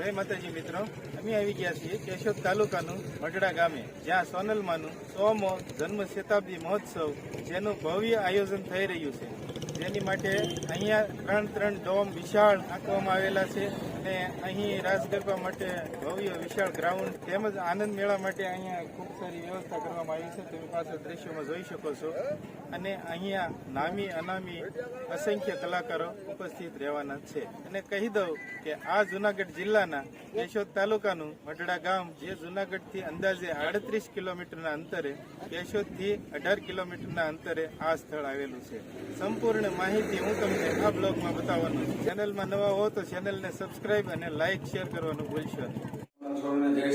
જય માતાજી મિત્રો. અમે આવી ગયા છીએ કેશોદ તાલુકાનું મઢડા ગામે, જ્યાં સોનલમાનું સોમો જન્મ શતાબ્દી મહોત્સવ જેનું ભવ્ય આયોજન થઈ રહ્યું છે. જેની માટે અહીંયા ત્રણ ત્રણ ડોમ વિશાળ આપવામાં આવેલા છે અને અહીં રાસ ગરબા માટે ભવ્ય વિશાળ ગ્રાઉન્ડ તેમજ આનંદ મેળા માટે અહીંયા ખૂબ સારી વ્યવસ્થા કરવામાં આવી છે. તમે પાસે દ્રશ્યોમાં જોઈ શકો છો. અને અહીંયા નામી અનામી અસંખ્ય કલાકારો ઉપસ્થિત રહેવાના છે. અને કહી દઉં કે આ જુનાગઢ જિલ્લાના કેશોદ તાલુકાનું મઢડા ગામ, જે જુનાગઢથી અંદાજે આડત્રીસ કિલોમીટરના અંતરે, કેશોદથી અઢાર કિલોમીટરના અંતરે આ સ્થળ આવેલું છે. સંપૂર્ણ માહિતી હું તમને આ બ્લોગમાં બતાવવાનો છું. ચેનલમાં નવા હો તો ચેનલને સબસ્ક્રાઇબ અને લાઇક શેર કરવાનું ભૂલશો નહીં. જય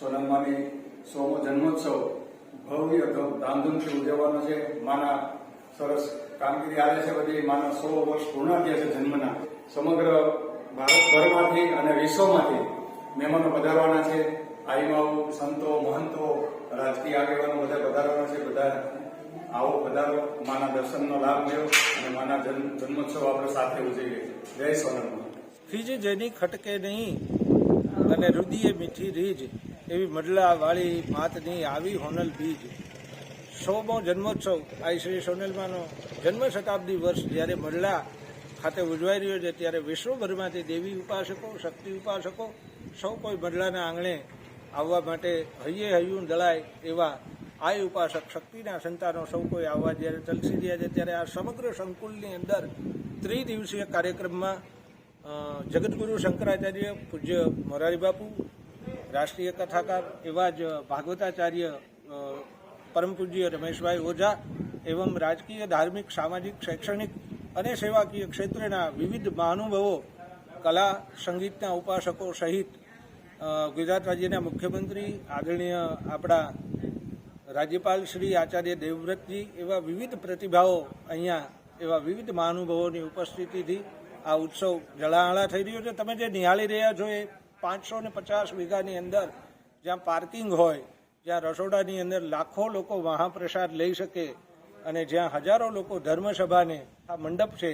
સોનલમાની સોમો જન્મોત્સવ, ભવ્ય ધામધૂમથી ઉજવવાનો છે. માના સરસ કામગીરી આવે છે બધી. માના સો વર્ષ પૂર્ણ થયા છે જન્મના. સમગ્ર ભારતભરમાંથી અને વિશ્વમાંથી મહેમાનો પધારવાના છે. આઈમાઓ, સંતો, મહંતો, રાજકીય આગેવાનો બધા પધારવાના છે. બધા આવો પધારો. માના દર્શનનો લાભ લ્યો અને માના જન્મ, જન્મોત્સવ આપણે સાથે ઉજવીએ. જય સોનલમાં ફીજ જેની ખટકે નહીં અને રુદિએ મીઠી રીજ, એવી મડલા વાળી માતની આવી હોનલ બીજ. સોમો જન્મોત્સવ. આ શ્રી સોનલમાનો જન્મ શતાબ્દી વર્ષ જ્યારે મડલા ખાતે ઉજવાઈ રહ્યો છે, ત્યારે વિશ્વભરમાંથી દેવી ઉપાસકો, શક્તિ ઉપાસકો, સૌ કોઈ મડલાના આંગણે આવવા માટે હૈયે હૈયું દળાય એવા આ ઉપાસક શક્તિના સંતાનો સૌ કોઈ આવવા જ્યારે તલસી રહ્યા છે, ત્યારે આ સમગ્ર સંકુલની અંદર ત્રિદિવસીય કાર્યક્રમમાં જગદગુરુ શંકરાચાર્ય, પૂજ્ય મોરારી બાપુ, રાષ્ટ્રીય કથાકાર એવા જ ભાગવતાચાર્ય પરમ પૂજ્ય રમેશભાઈ ઓઝા એવમ રાજકીય, ધાર્મિક, સામાજિક, શૈક્ષણિક અને સેવાકીય ક્ષેત્રના વિવિધ મહાનુભાવો, કલા, સંગીતના ઉપાસકો સહિત ગુજરાત રાજ્યના મુખ્યમંત્રી, આદરણીય આપણા રાજ્યપાલ શ્રી આચાર્ય દેવવ્રતજી એવા વિવિધ પ્રતિભાઓ અહીંયા, એવા વિવિધ મહાનુભાવોની ઉપસ્થિતિથી આ ઉત્સવ જળાહળા થઈ રહ્યો છે. તમે જે નિહાળી રહ્યા છો એ પાંચસો ને પચાસ વીઘાની અંદર જ્યાં પાર્કિંગ હોય, જ્યાં રસોડાની અંદર લાખો લોકો મહાપ્રસાદ લઈ શકે અને જ્યાં હજારો લોકો ધર્મસભાને આ મંડપ છે,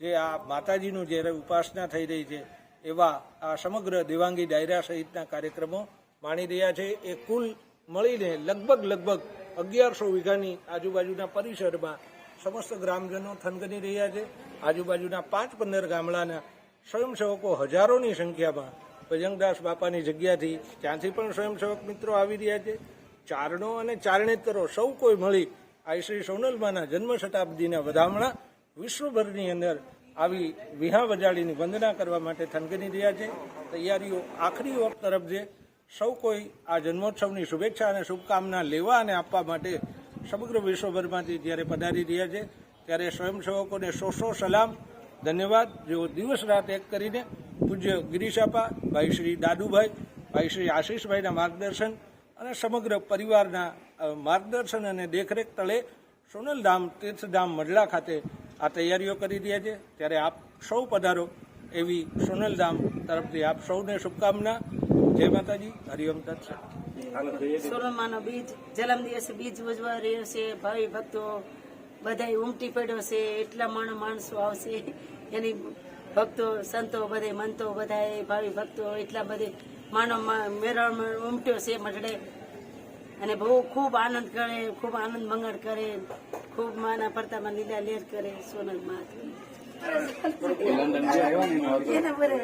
જે આ માતાજીનું જ્યારે ઉપાસના થઈ રહી છે, એવા આ સમગ્ર દેવાંગી ડાયરા સહિતના કાર્યક્રમો માણી રહ્યા છે. એ કુલ મળીને લગભગ લગભગ અગિયારસો વીઘાની આજુબાજુના પરિસરમાં સમસ્ત ગ્રામજનો થનગની રહ્યા છે. આજુબાજુના પાંચ પંદર ગામડાના સ્વયંસેવકો હજારોની સંખ્યામાં ભજંગદાસ બાપાની જગ્યાથી ત્યાંથી પણ સ્વયંસેવક મિત્રો આવી રહ્યા છે. ચારણો અને ચારણેતરો સૌ કોઈ મળી આ શ્રી સોનલમાના જન્મ શતાબ્દીના વધામણા વિશ્વભરની અંદર આવી વિહા વજાડીની વંદના કરવા માટે થનગની રહ્યા છે. તૈયારીઓ આખરી વખત તરફ છે. સૌ કોઈ આ જન્મોત્સવની શુભેચ્છા અને શુભકામના લેવા અને આપવા માટે સમગ્ર વિશ્વભરમાંથી જ્યારે પધારી રહ્યા છે, ત્યારે સ્વયંસેવકોને સો સો સલામ, ધન્યવાદ. જેઓ દિવસ રાત એક કરીને પૂજ્ય ગિરીશાપા ભાઈ શ્રી દાદુભાઈ, ભાઈ શ્રી આશીષભાઈના માર્ગદર્શન અને સમગ્ર પરિવારના માર્ગદર્શન અને દેખરેખ તળે સોનલધામ તીર્થધામ મડલા ખાતે આ તૈયારીઓ કરી રહ્યા છે. ત્યારે આપ સૌ પધારો એવી સોનલધામ તરફથી આપ સૌને શુભકામના. જય માતાજી. હરિઓમ તત્સત સોનમાનો બીજ જલમ દિવસે બીજ ઉજવા રહ્યો છે. ભાવિ ભક્તો બધા ઉમટી પડ્યો છે. એટલા માણ માણસો આવશે. એની ભક્તો સંતો બધે મંતો બધા ભાવિ ભક્તો એટલા બધે માનો મેળવણ ઉમટ્યો છે મઢડે. અને બહુ ખૂબ આનંદ કરે ખૂબ આનંદ મંગળ કરે ખૂબ માના પડતામાં લીલા લેર કરે સોનલમાં એના બરે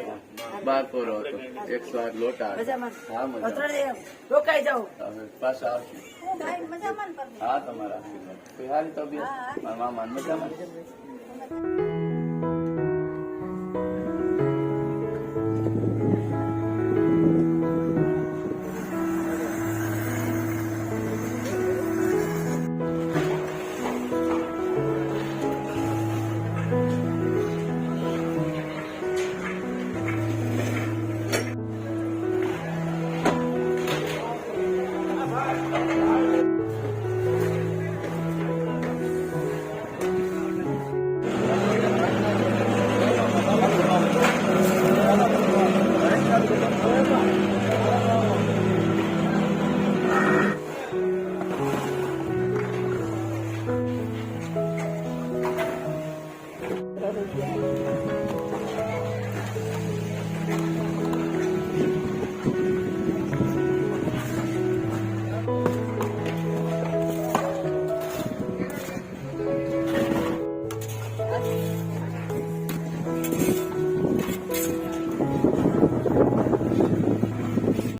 બાર પોરો હતો. એકસો આઠ લોટા મજામાં. હા મજા રોકાઈ જાઓ. પાછા આવશું. હા તમારા હારી તબિયત? મારા મામા મજામાં.